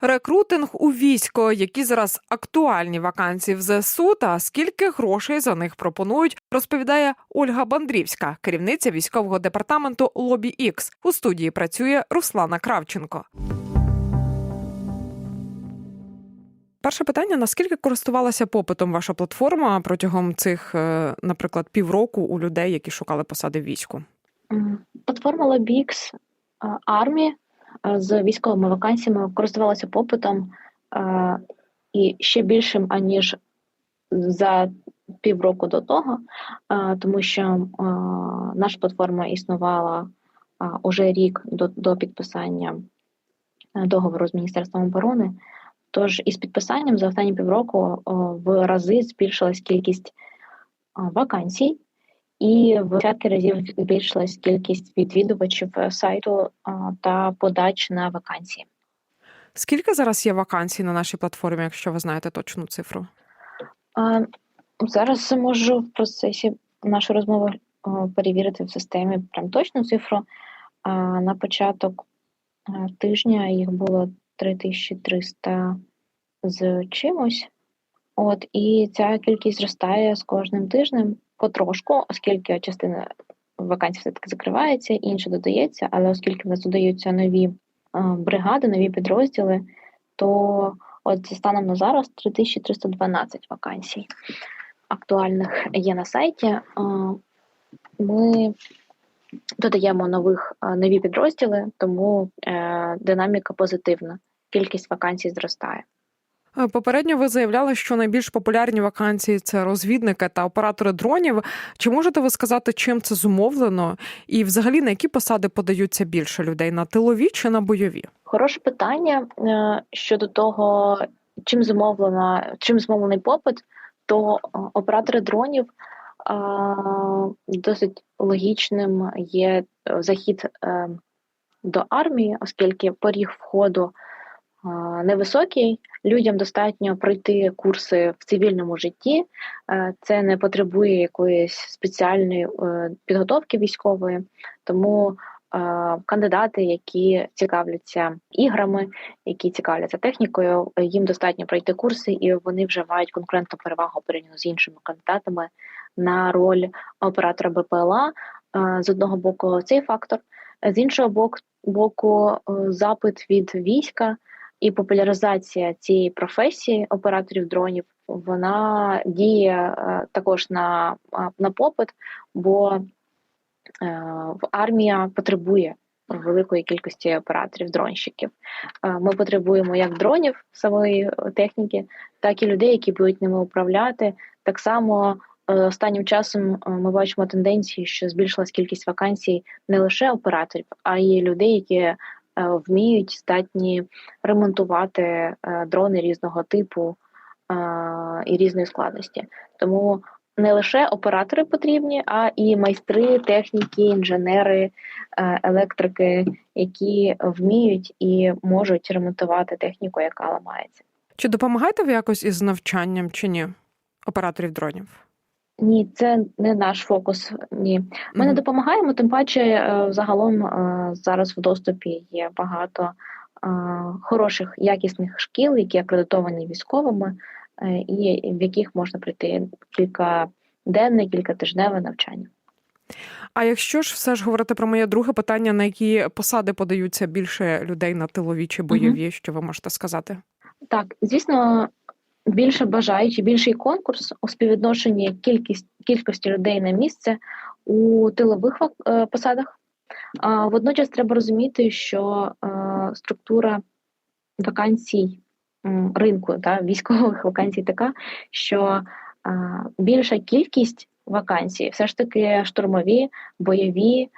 Рекрутинг у військо, які зараз актуальні вакансії в ЗСУ та скільки грошей за них пропонують, розповідає Ольга Бандрівська, керівниця військового департаменту Лобі Ікс. У студії працює Руслана Кравченко. Перше питання: наскільки користувалася попитом ваша платформа протягом цих, е, наприклад, півроку у людей, які шукали посади в війську? Платформа LobbyX армії з військовими вакансіями користувалася попитом е, і ще більшим, аніж за півроку до того, е, тому що е, наша платформа існувала е, уже рік до, до підписання е, договору з Міністерством оборони. Тож із підписанням за останні півроку в рази збільшилась кількість вакансій, і в десятки разів збільшилась кількість відвідувачів е, сайту та подач на вакансії. Скільки зараз є вакансій на нашій платформі, якщо ви знаєте точну цифру? Зараз можу в процесі нашої розмови перевірити в системі прям точну цифру. А, На початок е, тижня їх було 3300 з чимось. От, і ця кількість зростає з кожним тижнем потрошку, оскільки частина вакансій все-таки закривається, інша додається, але оскільки в нас додаються нові бригади, нові підрозділи, то от станом на зараз 3312 вакансій актуальних є на сайті. Ми додаємо нових нові підрозділи, тому е, динаміка позитивна. Кількість вакансій зростає. Е, Попередньо ви заявляли, що найбільш популярні вакансії це розвідники та оператори дронів. Чи можете ви сказати, чим це зумовлено? І взагалі на які посади подаються більше людей на тилові чи на бойові? Хороше питання е, щодо того, чим зумовлена, чим зумовлений попит, то е, оператори дронів досить логічним є захід до армії, оскільки поріг входу невисокий. Людям достатньо пройти курси в цивільному житті. Е, Це не потребує якоїсь спеціальної е, підготовки військової, тому е, кандидати, які цікавляться іграми, які цікавляться технікою, їм достатньо пройти курси, і вони вже мають конкурентну перевагу порівняно з іншими кандидатами на роль оператора БПЛА. З одного боку, цей фактор, з іншого боку, запит від війська і популяризація цієї професії операторів дронів. Вона діє е, також на, е, на попит, бо е, армія потребує великої кількості операторів, дронщиків. Ми потребуємо як дронів самої техніки, так і людей, які будуть ними управляти. Так само останнім часом ми бачимо тенденції, що збільшилась кількість вакансій не лише операторів, а й людей, які вміють здатні ремонтувати е, дрони різного типу е, і різної складності. Тому не лише оператори потрібні, а і майстри, техніки, інженери, е, електрики, які вміють і можуть ремонтувати техніку, яка ламається. Чи допомагаєте ви якось із навчанням чи ні операторів дронів? Ні, це не наш фокус. Ні, ми не допомагаємо. Тим паче, е, загалом е, зараз в доступі є багато е, хороших якісних шкіл, які акредитовані військовими, і в яких можна пройти кількаденне, кількатижневе навчання. А якщо ж все ж говорити про моє друге питання, на які посади подаються більше людей на тилові чи бойові, що ви можете сказати? Так, звісно, більше бажаючи, більший конкурс у співвідношенні кількість кількості людей на місце у тилових е, посадах. Водночас треба розуміти, що е, структура вакансій ринку та військових вакансій така, що е, більша кількість вакансій все ж таки штурмові, бойові,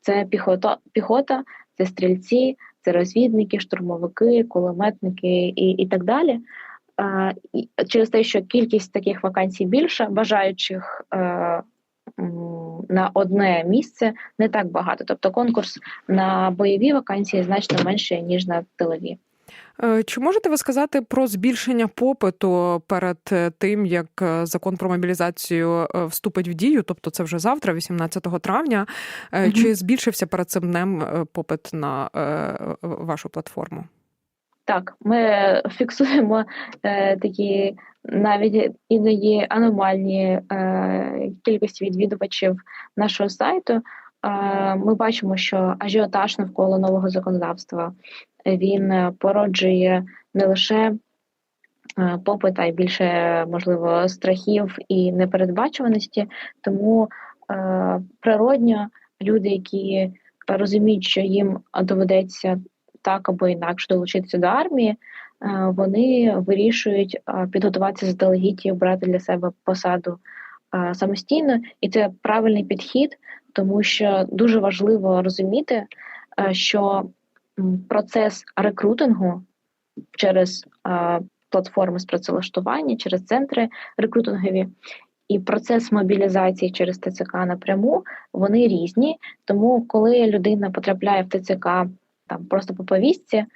це піхота, піхота, це стрільці, це розвідники, штурмовики, кулеметники і, і так далі. Е, через те, що кількість таких вакансій більша, бажаючих е, на одне місце не так багато. Тобто конкурс на бойові вакансії значно менше, ніж на тилові. Е, Чи можете ви сказати про збільшення попиту перед тим, як закон про мобілізацію вступить в дію? Тобто це вже завтра, 18 травня. Чи збільшився перед цим днем попит на вашу платформу? Так, ми фіксуємо е, такі навіть іноді аномальні е, кількості відвідувачів нашого сайту. Е, ми бачимо, що ажіотаж навколо нового законодавства він породжує не лише е, попит, а й більше можливо страхів і непередбачуваності. Тому е, природньо люди, які розуміють, що їм доведеться так або інакше долучитися до армії, е, вони вирішують е, підготуватися заздалегідь і обрати для себе посаду е, самостійно, і це правильний підхід, тому що дуже важливо розуміти, що процес рекрутингу через платформи з працевлаштування, через центри рекрутингові. І процес мобілізації через ТЦК напряму вони різні. Тому, коли людина потрапляє в ТЦК там просто по повістці, е,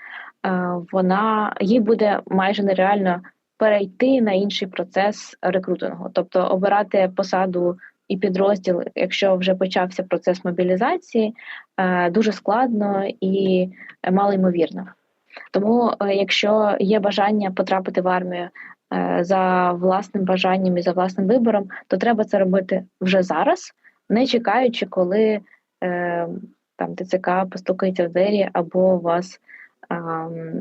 вона їй буде майже нереально перейти на інший процес рекрутингу, тобто обирати посаду і підрозділ, якщо вже почався процес мобілізації, е, дуже складно і малоймовірно. Тому, е, якщо є бажання потрапити в армію за власним бажанням і за власним вибором, то треба це робити вже зараз, не чекаючи, коли там ТЦК постукається в двері або вас е,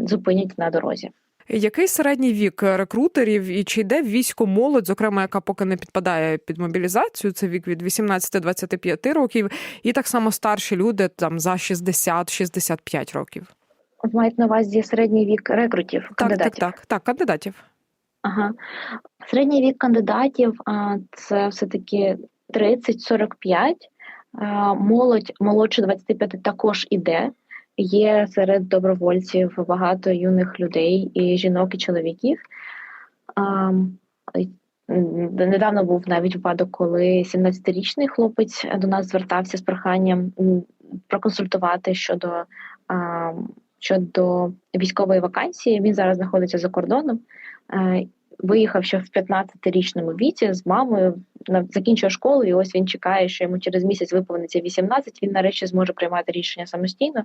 зупинять на дорозі. Який середній вік рекрутерів і чи йде в військо молодь, зокрема, яка поки не підпадає під мобілізацію? Це вік від 18 до 25 років, і так само старші люди там за 60-65 років. От мають на увазі середній вік рекрутів, Так, кандидатів. так, так, так, кандидатів. Ага. Середній вік кандидатів а, це все-таки 30-45. Молодь молодше 25 також іде. Є серед добровольців багато юних людей, і жінок, і чоловіків. Недавно був навіть випадок, коли 17-річний хлопець до нас звертався з проханням проконсультувати щодо, щодо військової вакансії. Він зараз знаходиться за кордоном. Виїхав ще в 15-річному віці з мамою, закінчує школу, і ось він чекає, що йому через місяць виповниться 18, Він нарешті зможе приймати рішення самостійно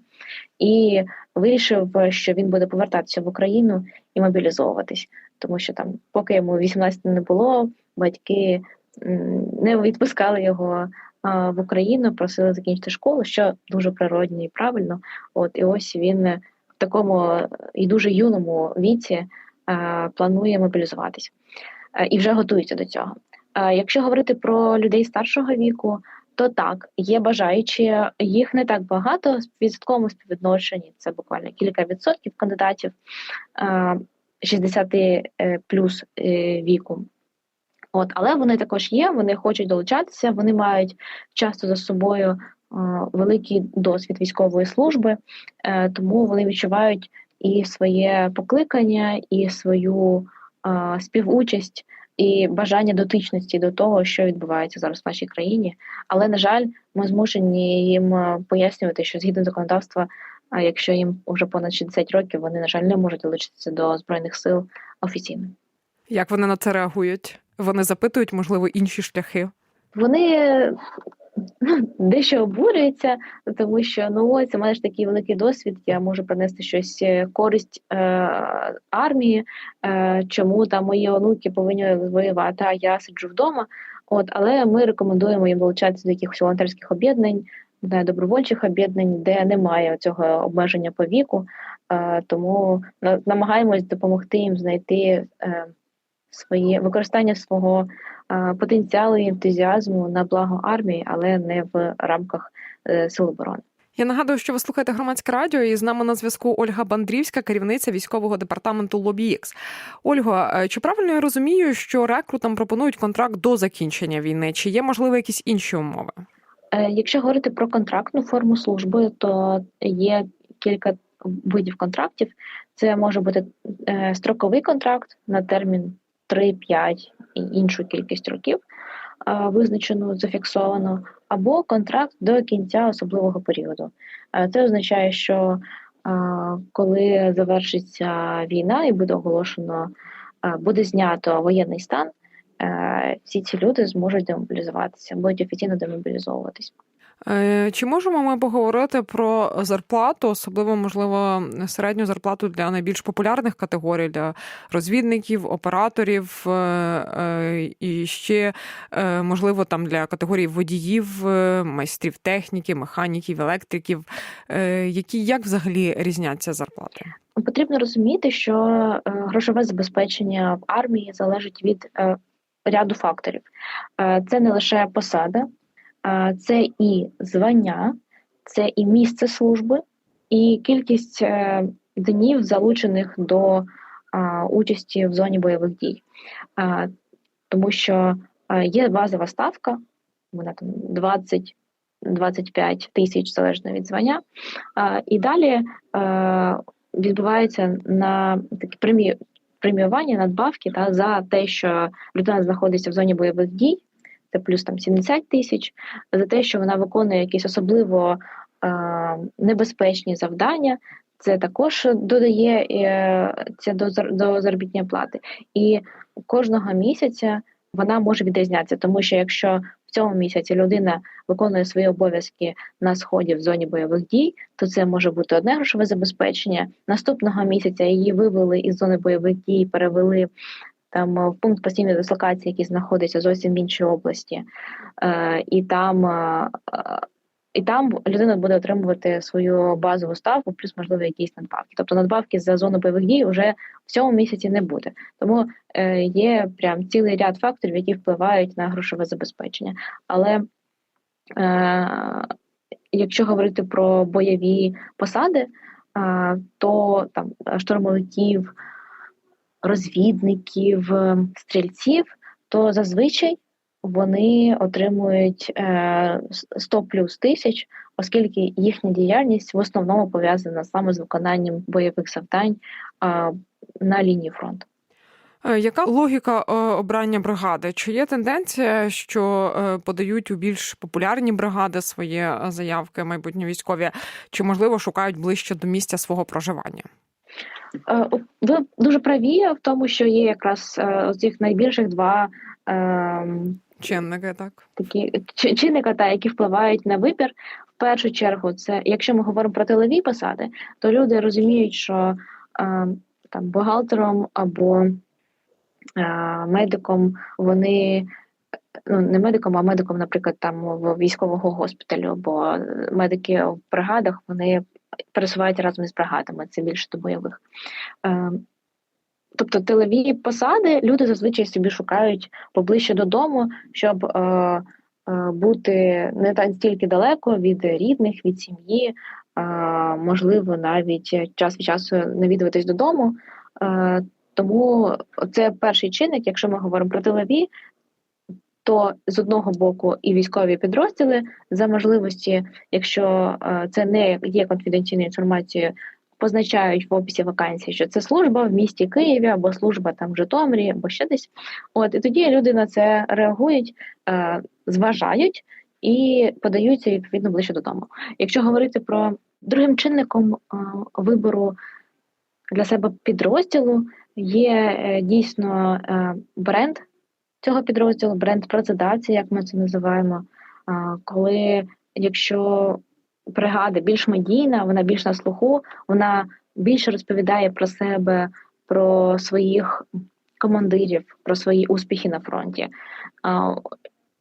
і вирішив, що він буде повертатися в Україну і мобілізовуватись, тому що там, поки йому 18 не було, батьки не відпускали його в Україну, просили закінчити школу, що дуже природньо і правильно. От і ось він в такому і дуже юному віці планує мобілізуватись е, і вже готується до цього. Е, Якщо говорити про людей старшого віку, то так, є бажаючі, їх не так багато в відсотковому співвідношенні, це буквально кілька відсотків кандидатів е, 60 е, плюс е, віку. От, але вони також є, вони хочуть долучатися, вони мають часто за собою е, великий досвід військової служби, е, тому вони відчувають і своє покликання, і свою е, співучасть, і бажання дотичності до того, що відбувається зараз в нашій країні. Але на жаль, ми змушені їм пояснювати, що згідно законодавства, а якщо їм вже понад 60 років, вони на жаль не можуть долучитися до збройних сил офіційно. Як вони на це реагують? Вони запитують, можливо, інші шляхи. Вони дещо обурюються, тому що ну ось у мене ж такий великий досвід, я можу принести щось е, користь е, армії, е, чому там мої онуки повинні воювати, а я сиджу вдома. От, але ми рекомендуємо їм долучатися до якихось волонтерських об'єднань, до добровольчих об'єднань, де немає цього обмеження по віку. Е, тому на- намагаємось допомогти їм знайти е, своє використання свого е, потенціалу і ентузіазму на благо армії, але не в рамках е, сил оборони. Я нагадую, що ви слухаєте громадське радіо, і з нами на зв'язку Ольга Бандрівська, керівниця військового департаменту LobbyX. Ольго, е, чи правильно я розумію, що рекрутам пропонують контракт до закінчення війни? Чи є можливо якісь інші умови? Е, Якщо говорити про контрактну форму служби, то є кілька видів контрактів. Це може бути е, строковий контракт на термін 3-5 і іншу кількість років, визначену, зафіксовано, або контракт до кінця особливого періоду. Е, Це означає, що коли завершиться війна і буде оголошено, е, буде знято воєнний стан, е, всі ці люди зможуть демобілізуватися, будуть офіційно демобілізовуватись. Е, Чи можемо ми поговорити про зарплату, особливо можливо середню зарплату для найбільш популярних категорій для розвідників, операторів е, е, і ще можливо там для категорій водіїв, майстрів техніки, механіків, електриків, які як взагалі різняться зарплати? Потрібно розуміти, що грошове забезпечення в армії залежить від ряду факторів. Це не лише посада, це і звання, це і місце служби, і кількість е, днів, залучених до участі в зоні бойових дій. Тому що є базова ставка, вона там 20 25 тисяч залежно від звання. І далі е, відбувається на такі премі... преміювання надбавки та за те, що людина знаходиться в зоні бойових дій, це плюс там 70 тисяч, за те, що вона виконує якісь особливо е, небезпечні завдання. Це також додає е, це до до заробітної плати, і кожного місяця вона може відрізнятися, тому що якщо в цьому місяці людина виконує свої обов'язки на сході в зоні бойових дій, то це може бути одне грошове забезпечення. Наступного місяця її вивели із зони бойових дій, перевели там е, в пункт постійної дислокації, який знаходиться зовсім в іншій області, е, і там. е, е, і там людина буде отримувати свою базову ставку, плюс можливо якісь надбавки. Тобто надбавки за зону бойових дій вже в цьому місяці не буде. Тому е, є прям цілий ряд факторів, які впливають на грошове забезпечення. Але е, якщо говорити про бойові посади, е, то там штурмовиків, розвідників, е, стрільців, то зазвичай вони отримують е, 100 плюс тисяч, оскільки їхня діяльність в основному пов'язана саме з виконанням бойових завдань е, на лінії фронту. Е, Яка логіка е, обрання бригади? Чи є тенденція, що е, подають у більш популярні бригади свої е, заявки майбутні військові, чи можливо шукають ближче до місця свого проживання? Е, Ви дуже праві в тому, що є якраз е, з цих найбільших два е, Чинники, так? такі чинника, та, які впливають на вибір. В першу чергу, це якщо ми говоримо про тилові посади, то люди розуміють, що е, там бухгалтером або е, медиком вони. Ну, не медиком, а медиком, наприклад, там в військового госпіталю, бо медики в бригадах вони пересувають разом із бригадами, це більше до бойових. Е, тобто тилові посади люди зазвичай собі шукають поближче додому, щоб е, е, бути не так стільки далеко від рідних, від сім'ї, е, можливо, навіть час від часу навідуватись додому. Е, тому це перший чинник, якщо ми говоримо про тилові, то з одного боку і військові підрозділи за можливості, якщо е, це не є конфіденційною інформацією, позначають в описі вакансії, що це служба в місті Києві або служба там в Житомирі, або ще десь. От і тоді люди на це реагують, е, зважають і подаються відповідно ближче додому. Якщо говорити про другим чинником е, вибору для себе підрозділу, є дійсно бренд цього підрозділу, бренд працедавця, як ми це називаємо. Коли якщо бригада більш медійна, вона більш на слуху, вона більше розповідає про себе, про своїх командирів, про свої успіхи на фронті.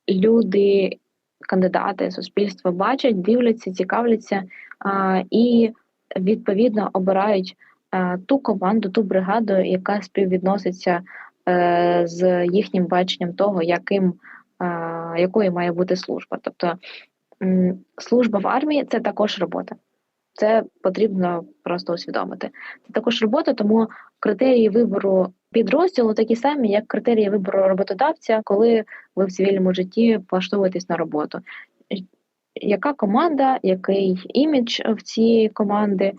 Люди, кандидати, суспільство бачать, дивляться, цікавляться і відповідно обирають ту команду, ту бригаду, яка співвідноситься з їхнім баченням того, яким, е, якою має бути служба. Тобто служба в армії це також робота. Це потрібно просто усвідомити. Це також робота, тому критерії вибору підрозділу такі самі, як критерії вибору роботодавця, коли ви в цивільному житті влаштовуєтесь на роботу. Яка команда, який імідж в цієї команди,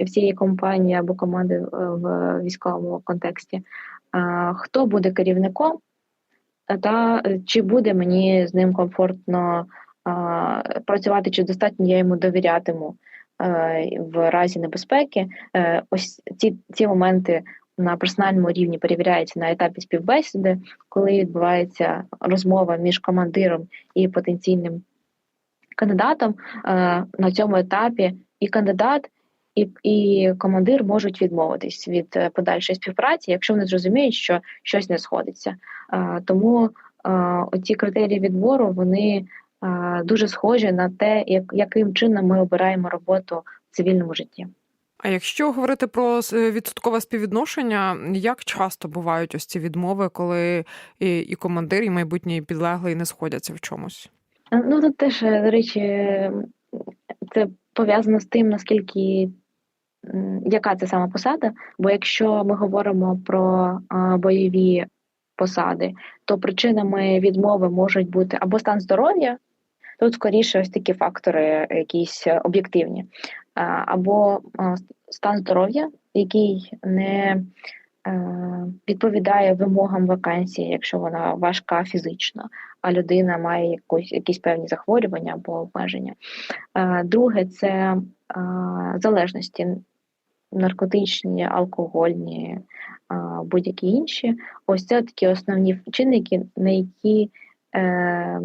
в цієї компанії або команди е, в військовому контексті? Хто буде керівником, та чи буде мені з ним комфортно працювати, чи достатньо я йому довірятиму е, в разі небезпеки? Е, Ось ці, ці моменти на персональному рівні перевіряються на етапі співбесіди, коли відбувається розмова між командиром і потенційним кандидатом е, на цьому етапі і кандидат, і, і командир можуть відмовитись від е, подальшої співпраці, якщо вони зрозуміють, що щось не сходиться. Е, тому е, оці критерії відбору вони е, дуже схожі на те, як, яким чином ми обираємо роботу в цивільному житті. А якщо говорити про відсоткове співвідношення, як часто бувають ось ці відмови, коли і, і командир, і майбутній підлеглий не сходяться в чомусь? Е, Ну, тут теж, е, до речі, це пов'язано з тим, наскільки яка це саме посада. Бо якщо ми говоримо про бойові посади, то причинами відмови можуть бути або стан здоров'я, тут скоріше ось такі фактори, якісь об'єктивні, або стан здоров'я, який не відповідає вимогам вакансії, якщо вона важка фізично, а людина має якусь, якісь певні захворювання або обмеження. Друге це залежності наркотичні, алкогольні, будь-які інші. Ось це такі основні чинники, на які, е,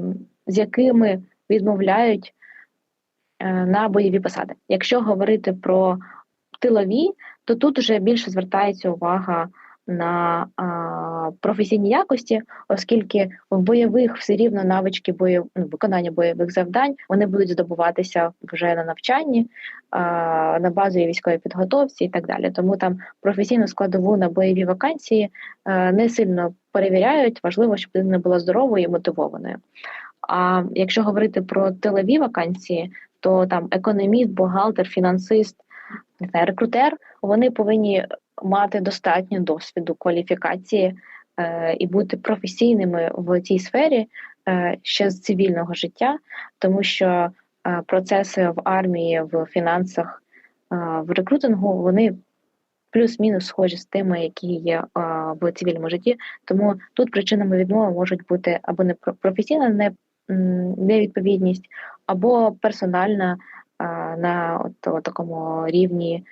з якими відмовляють е, на бойові посади. Якщо говорити про тилові, то тут вже більше звертається увага на а, професійні якості, оскільки в бойових все рівно навички бойов... ну, виконання бойових завдань вони будуть здобуватися вже на навчанні, на базовій військовій підготовці і так далі. Тому там професійну складову на бойові вакансії е, не сильно перевіряють. Важливо, щоб людина була здоровою і мотивованою. А якщо говорити про тилові вакансії, то там економіст, бухгалтер, фінансист, рекрутер, вони повинні мати достатньо досвіду, кваліфікації е, і бути професійними в цій сфері е, ще з цивільного життя, тому що е, процеси в армії, в фінансах, е, в рекрутингу вони плюс-мінус схожі з тими, які є е, в цивільному житті. Тому тут причинами відмови можуть бути або не про- професійна не, невідповідність, або персональна на от, от такому рівні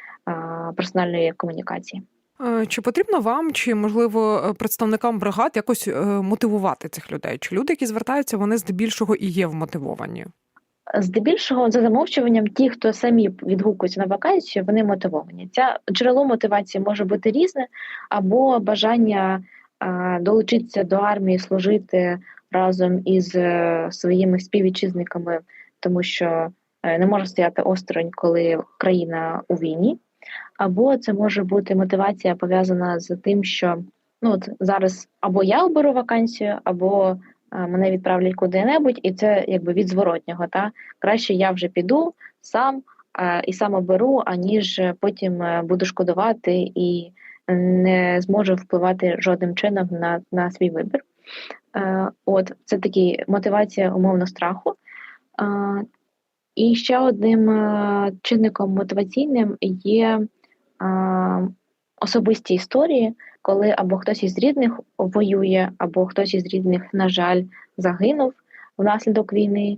персональної комунікації. Е, Чи потрібно вам, чи можливо е, представникам бригад якось е, мотивувати цих людей? Чи люди, які звертаються, вони здебільшого і є вмотивовані? Здебільшого за замовчуванням, ті, хто самі відгукуються на вакансію, вони мотивовані. Ця джерело мотивації може бути різне, або бажання долучитися до армії, служити разом із своїми співвітчизниками, тому що не може стояти осторонь, коли країна у війні. Або це може бути мотивація пов'язана з тим, що ну от зараз або я оберу вакансію, або е, мене відправлять куди-небудь, і це якби від зворотнього. Та краще я вже піду сам е, і сам оберу, аніж потім е, буду шкодувати і не зможу впливати жодним чином на, на свій вибір. Е, От це такі мотивація умовно страху. І ще одним е, чинником мотиваційним є е, особисті історії, коли або хтось із рідних воює, або хтось із рідних, на жаль, загинув внаслідок війни.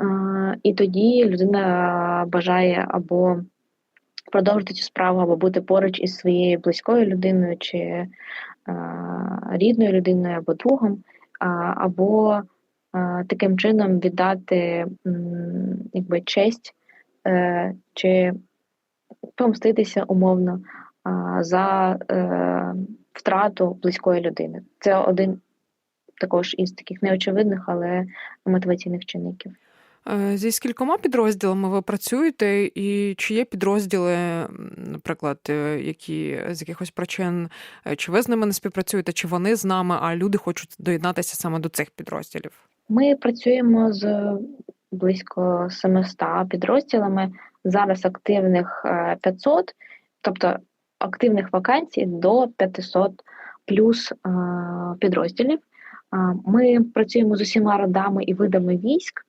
Е, І тоді людина бажає або продовжити цю справу, або бути поруч із своєю близькою людиною, чи рідною людиною, або другом, або таким чином віддати якби, честь е, чи помститися умовно за е, втрату близької людини. Це один також із таких неочевидних, але мотиваційних чинників. Е, Зі скількома підрозділами ви працюєте, і чи є підрозділи, наприклад, які з якихось причин, чи ви з ними не співпрацюєте, чи вони з нами, а люди хочуть доєднатися саме до цих підрозділів? Ми працюємо з близько 700 підрозділами. Зараз активних е, 500, тобто активних вакансій до 500 плюс е, підрозділів. Ми працюємо з усіма родами і видами військ.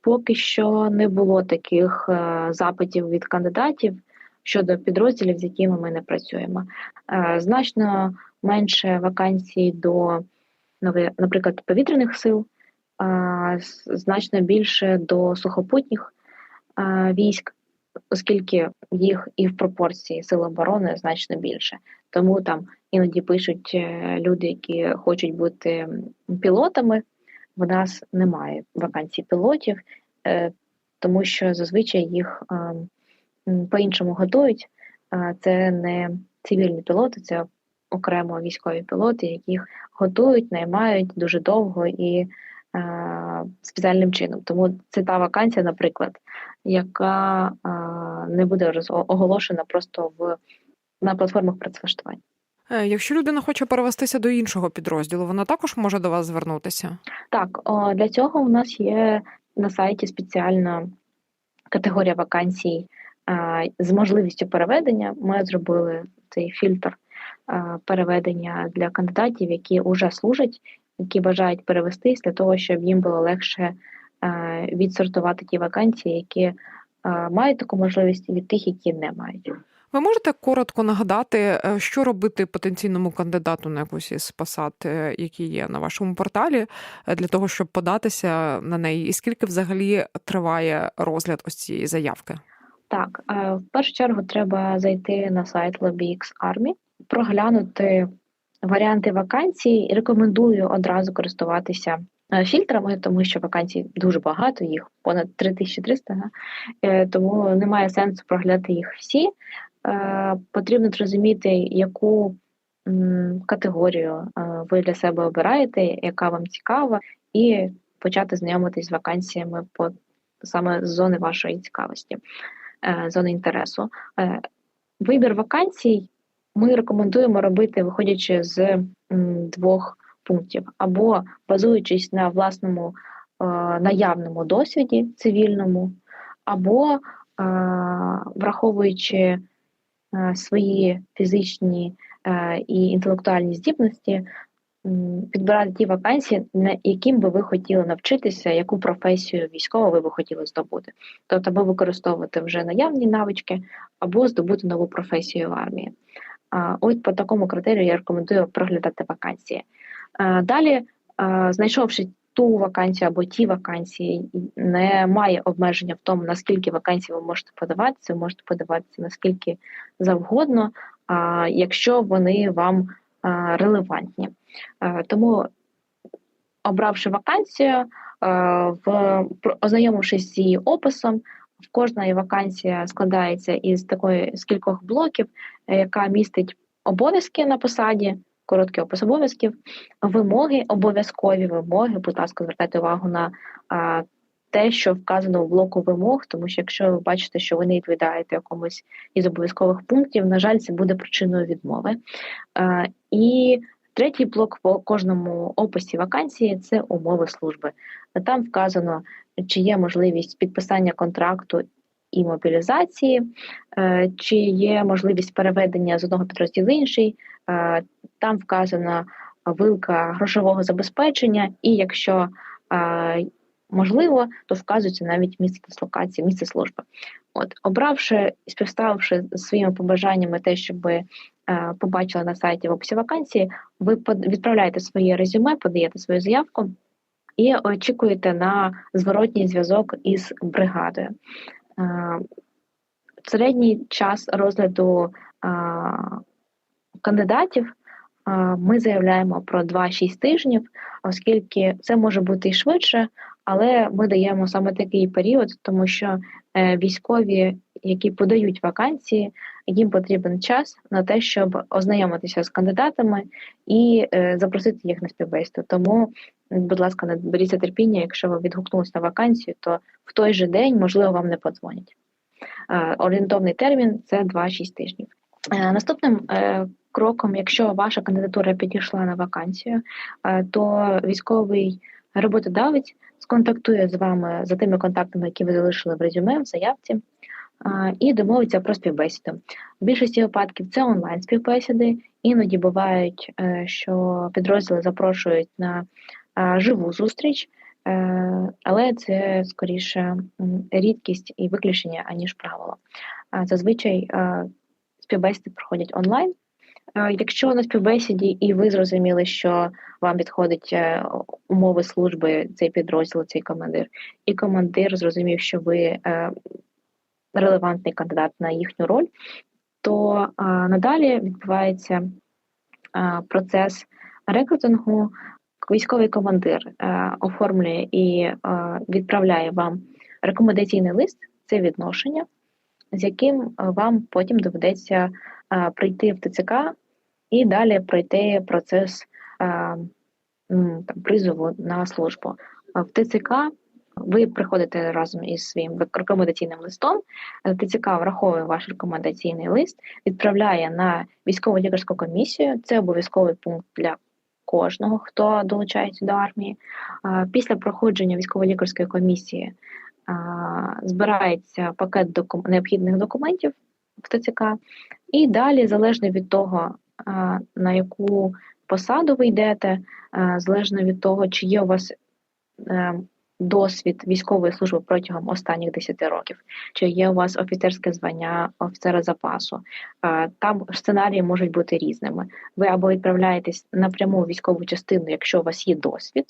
Поки що не було таких е, запитів від кандидатів щодо підрозділів, з якими ми не працюємо. Е, Значно менше вакансій до, наприклад, повітряних сил, значно більше до сухопутніх військ, оскільки їх і в пропорції сил оборони значно більше. Тому там іноді пишуть е, люди, які хочуть бути пілотами. В нас немає вакансій пілотів. Е, тому що зазвичай їх по-іншому готують. Це не цивільні пілоти, це окремо військові пілоти, яких готують, наймають дуже довго і спеціальним чином. Тому це та вакансія, наприклад, яка е, не буде оголошена просто в на платформах працевлаштування. Е, Якщо людина хоче перевестися до іншого підрозділу, вона також може до вас звернутися. Так, для цього у нас є на сайті спеціальна категорія вакансій е, з можливістю переведення. Ми зробили цей фільтр е, переведення для кандидатів, які вже служать, які бажають перевестись для того, щоб їм було легше е, відсортувати ті вакансії, які е, мають таку можливість від тих, які не мають. Ви можете коротко нагадати, е, що робити потенційному кандидату на якусь із посад, які є на вашому порталі, для того, щоб податися на неї, і скільки взагалі триває розгляд ось цієї заявки? Так, в першу чергу треба зайти на сайт LobbyX Army, проглянути варіанти вакансій. Рекомендую одразу користуватися е, фільтрами, тому що вакансій дуже багато, їх понад 3300, да? Е, тому немає сенсу проглядати їх всі. Е, Потрібно зрозуміти, яку категорію ви для себе обираєте, яка вам цікава, і почати знайомитись з вакансіями по саме з зони вашої цікавості зони інтересу. Вибір вакансій ми рекомендуємо робити, виходячи з двох пунктів, або базуючись на власному е, наявному досвіді цивільному, або е, враховуючи е, свої фізичні і інтелектуальні здібності, підбирати ті вакансії, на яким би ви хотіли навчитися, яку професію військову ви би хотіли здобути. Тобто, або використовувати вже наявні навички, або здобути нову професію в армії. Ось по такому критерію я рекомендую проглядати вакансії. Далі, знайшовши ту вакансію або ті вакансії, немає обмеження в тому, наскільки вакансій ви можете подаватися, ви можете подаватися наскільки завгодно, якщо вони вам релевантні. Тому, обравши вакансію, е, в ознайомившись з її описом, кожна вакансія складається із такої з кількох блоків, е, яка містить обов'язки на посаді, короткий опис обов'язків, вимоги, обов'язкові вимоги. Будь ласка, звертайте увагу на а, те, що вказано в блоку вимог, тому що якщо ви бачите, що ви не відповідаєте якомусь із обов'язкових пунктів, на жаль, це буде причиною відмови. Е, І Третій блок по кожному описі вакансії це умови служби. Там вказано, чи є можливість підписання контракту і мобілізації, е, чи є можливість переведення з одного підрозділу в інший. Е, Там вказана вилка грошового забезпечення, і якщо е, можливо, то вказується навіть місце дислокації, місце служби. От, обравши і співставивши своїми побажаннями те, щоб побачили на сайті в описі вакансії, ви відправляєте своє резюме, подаєте свою заявку і очікуєте на зворотній зв'язок із бригадою. Е, Середній час розгляду е, кандидатів е, ми заявляємо про 2-6 тижнів, оскільки це може бути і швидше, але ми даємо саме такий період, тому що е, військові, які подають вакансії, їм потрібен час на те, щоб ознайомитися з кандидатами і е, запросити їх на співбесіду. Тому, будь ласка, не беріться терпіння, якщо ви відгукнулися на вакансію, то в той же день, можливо, вам не подзвонять. Е, Орієнтовний термін це 2-6 тижнів. Е, Наступним кроком, якщо ваша кандидатура підійшла на вакансію, то військовий роботодавець сконтактує з вами за тими контактами, які ви залишили в резюме, в заявці, і домовиться про співбесіду. В більшості випадків це онлайн співбесіди. Іноді бувають, е, що підрозділи запрошують на е, живу зустріч, е, але це скоріше рідкість і виключення, аніж правило. Зазвичай співбесіди проходять онлайн. Якщо на співбесіді і ви зрозуміли, що вам підходить умови служби цей підрозділ, цей командир, і командир зрозумів, що ви релевантний кандидат на їхню роль, то е, надалі відбувається е, процес рекрутингу. Військовий командир е, оформлює і відправляє вам Рекомендаційний лист це відношення, з яким вам потім доведеться прийти в ТЦК і далі пройти процес там, призову на службу. В ТЦК ви приходите разом із своїм рекомендаційним листом. е, ТЦК враховує ваш рекомендаційний лист, відправляє на військово лікарську комісію. Це обов'язковий пункт для кожного, хто долучається до армії. Після проходження військово-лікарської комісії збирається пакет необхідних документів в ТЦК, і далі, залежно від того, на яку посаду ви йдете, залежно від того, чи є у вас е, досвід військової служби протягом останніх 10 років, чи є у вас офіцерське звання офіцера запасу. Е, Там сценарії можуть бути різними. Ви або відправляєтесь напряму в військову частину, якщо у вас є досвід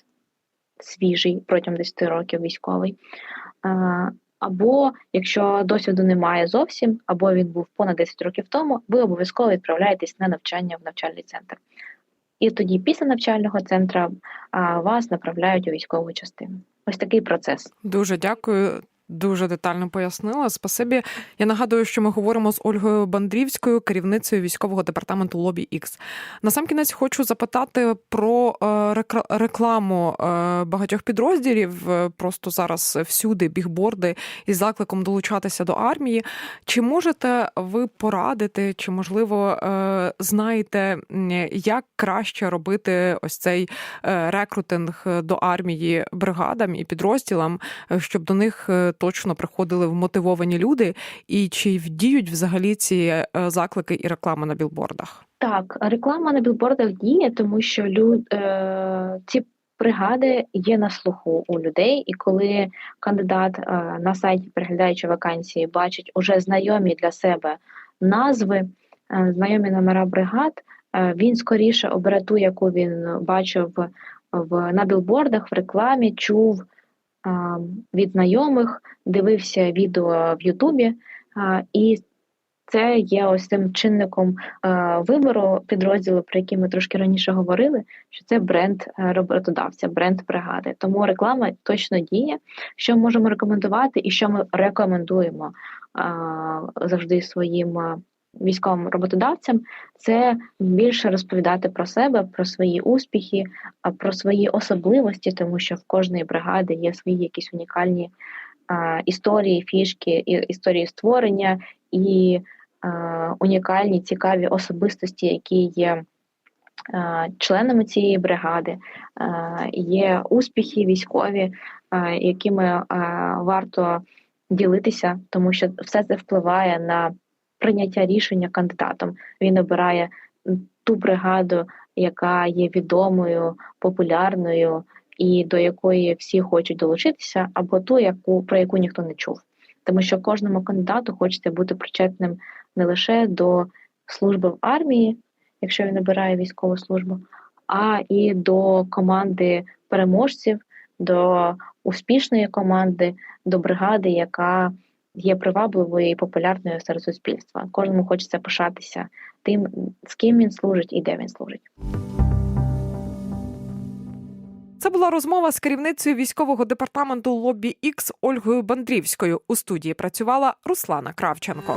свіжий протягом 10 років військовий. Е, Або якщо досвіду немає зовсім, або він був понад 10 років тому, ви обов'язково відправляєтесь на навчання в навчальний центр. І тоді, після навчального центру, вас направляють у військову частину. Ось такий процес. Дуже дякую. Дуже детально пояснила. Спасибі. Я нагадую, що ми говоримо з Ольгою Бандрівською, керівницею військового департаменту Лобі Ікс. Насамкінець хочу запитати про е, рекламу е, багатьох підрозділів. Е, Просто зараз всюди бігборди із закликом долучатися до армії. Чи можете ви порадити, чи можливо знаєте, як краще робити ось цей рекрутинг до армії бригадам і підрозділам, щоб до них точно приходили вмотивовані люди, і чи вдіють взагалі ці е, заклики і реклама на білбордах? Так, реклама на білбордах діє, тому що люд, е, ці бригади є на слуху у людей, і коли кандидат е, на сайті, переглядаючи вакансії, бачить уже знайомі для себе назви, е, знайомі номера бригад, е, він скоріше обере ту, яку він бачив в, на білбордах, в рекламі, чув від знайомих, дивився відео в Ютубі. І це є ось цим чинником вибору підрозділу, про який ми трошки раніше говорили, що це бренд е, роботодавця, бренд бригади. Тому реклама точно діє. Що можемо рекомендувати, і що ми рекомендуємо завжди своїм військовим роботодавцям, це більше розповідати про себе, про свої успіхи, про свої особливості, тому що в кожної бригади є свої якісь унікальні е, історії, фішки, і- історії створення і е, унікальні цікаві особистості, які є членами цієї бригади, є успіхи військові, якими варто ділитися, тому що все це впливає на прийняття рішення кандидатом. Він обирає ту бригаду, яка є відомою, популярною і до якої всі хочуть долучитися, або ту, яку про яку ніхто не чув. Тому що кожному кандидату хочеться бути причетним не лише до служби в армії, якщо він обирає військову службу, а і до команди переможців, до успішної команди, до бригади, яка є привабливою і популярною серед суспільства. Кожному хочеться пишатися тим, з ким він служить і де він служить. Це була розмова з керівницею військового департаменту Лобі Ікс Ольгою Бандрівською. У студії працювала Руслана Кравченко.